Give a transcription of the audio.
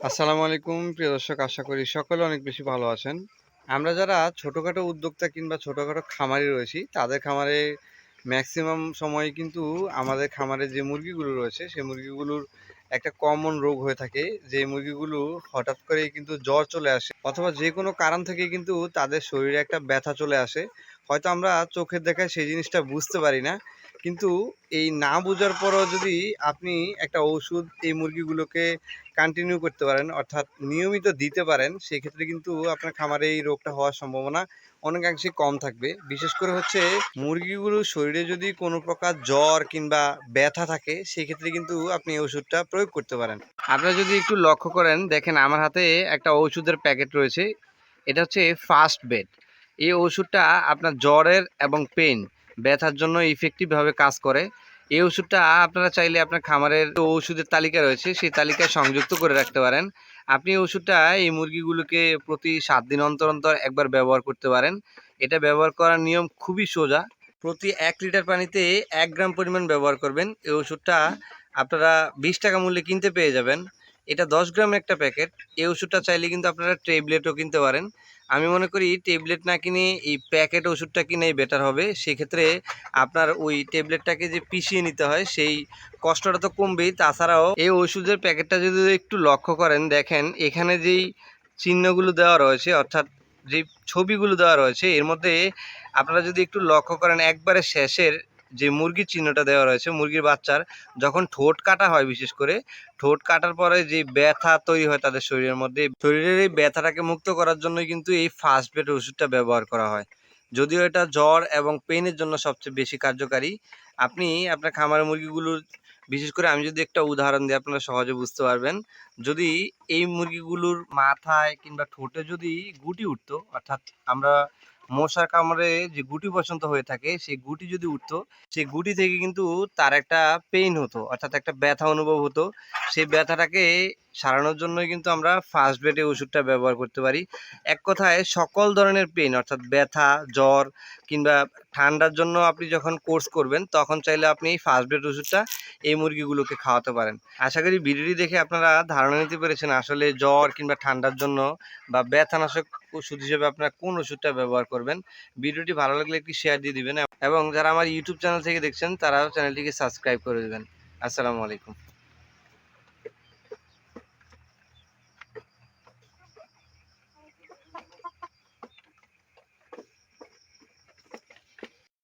আসসালামু আলাইকুম, প্রিয় দর্শক, আশা করি সকলে অনেক বেশি ভালো আছেন। আমরা যারা ছোটোখাটো উদ্যোক্তা কিংবা ছোটোখাটো খামারি রয়েছি, তাদের খামারে ম্যাক্সিমাম সময় কিন্তু আমাদের খামারে যে মুরগিগুলো রয়েছে, সেই মুরগিগুলোর একটা কমন রোগ হয়ে থাকে। যে মুরগিগুলো হঠাৎ করে কিন্তু জ্বর চলে আসে, অথবা যে কোনো কারণ থেকে কিন্তু তাদের শরীরে একটা ব্যথা চলে আসে। হয়তো আমরা চোখের দেখায় সেই জিনিসটা বুঝতে পারি না কিন্তু এই না বোঝার পরও যদি আপনি একটা ওষুধ এই মুরগিগুলোকে কন্টিনিউ করতে পারেন, অর্থাৎ নিয়মিত দিতে পারেন, সেক্ষেত্রে কিন্তু আপনার খামারে এই রোগটা হওয়ার সম্ভাবনা অনেকাংশে কম থাকবে। বিশেষ করে হচ্ছে মুরগিগুলোর শরীরে যদি কোনো প্রকার জ্বর কিংবা ব্যথা থাকে, সেক্ষেত্রে কিন্তু আপনি এই ওষুধটা প্রয়োগ করতে পারেন। আপনারা যদি একটু লক্ষ্য করেন, দেখেন আমার হাতে একটা ওষুধের প্যাকেট রয়েছে। এটা হচ্ছে ফার্স্ট বেড এই ওষুধটা আপনার জ্বরের এবং পেন ব্যথার জন্য ইফেক্টিভভাবে কাজ করে। এই ওষুধটা আপনারা চাইলে আপনার খামারের ওষুধের তালিকা রয়েছে, সেই তালিকায় সংযুক্ত করে রাখতে পারেন। আপনি ওষুধটা এই মুরগিগুলোকে প্রতি সাত দিন অন্তর অন্তর একবার ব্যবহার করতে পারেন। এটা ব্যবহার করার নিয়ম খুবই সোজা। প্রতি এক লিটার পানিতে এক গ্রাম পরিমাণ ব্যবহার করবেন। এই ওষুধটা আপনারা বিশ টাকা মূল্যে কিনতে পেয়ে যাবেন। এটা দশ গ্রাম একটা প্যাকেট। এই ওষুধটা চাইলে কিন্তু আপনারা ট্যাবলেটও কিনতে পারেন। আমি মনে করি ট্যাবলেট না কিনে এই প্যাকেট ওষুধটা কিনেই বেটার হবে। সেক্ষেত্রে আপনার ওই ট্যাবলেটটাকে যে পিষিয়ে নিতে হয়, সেই কষ্টটা তো কমবেই। তাছাড়াও এই ওষুধের প্যাকেটটা যদি একটু লক্ষ্য করেন, দেখেন এখানে যেই চিহ্নগুলো দেওয়া রয়েছে, অর্থাৎ যে ছবিগুলো দেওয়া রয়েছে, এর মধ্যে আপনারা যদি একটু লক্ষ্য করেন, একবারে শেষের যে মুরগির চিহ্নটা দেওয়া রয়েছে, মুরগির বাচ্চার যখন ঠোঁট কাটা হয় বিশেষ করে, ঠোঁট কাটার পরে যে ব্যথা তৈরি হয় তাদের শরীরের মধ্যে, শরীরের এই ব্যথাটাকে মুক্ত করার জন্যই কিন্তু এই ফার্স্ট বেড ওষুধটা ব্যবহার করা হয়। যদিও এটা জ্বর এবং পেনের জন্য সবচেয়ে বেশি কার্যকারী, আপনি আপনার খামারের মুরগিগুলোর বিশেষ করে আমি যদি একটা উদাহরণ দিই, আপনারা সহজে বুঝতে পারবেন। যদি এই মুরগিগুলোর মাথায় কিংবা ঠোঁটে যদি গুটি উঠতো, অর্থাৎ আমরা মশার কামড়ে যে গুটি বসন্ত হয়ে থাকে, সেই গুটি যদি উঠতো, সেই গুটি থেকে কিন্তু তার একটা পেইন হতো, অর্থাৎ একটা ব্যথা অনুভব হতো। সেই ব্যথাটাকে সারানোর জন্যই কিন্তু আমরা ফার্স্ট বেডে ওষুধটা ব্যবহার করতে পারি। এক কথায় সকল ধরনের পেইন অর্থাৎ ব্যথা, জ্বর কিংবা ঠান্ডার জন্য আপনি যখন কোর্স করবেন, তখন চাইলে আপনি ফার্স্ট বেড ওষুধটা এই মুরগিগুলোকে খাওয়াতে পারেন। আশা করি ভিডিওটি দেখে আপনারা ধারণা নিতে পেরেছেন আসলে জ্বর কিংবা ঠান্ডার জন্য বা ব্যথানাশক ওষুধ হিসেবে আপনারা কোন ওষুধটা ব্যবহার করবেন? ভিডিওটি ভালো লাগলে একটি শেয়ার দিয়ে দিবেন এবং যারা আমার ইউটিউব চ্যানেল থেকে দেখছেন, তারাও চ্যানেলটিকে সাবস্ক্রাইব করে দেবেন। আসসালামু আলাইকুম।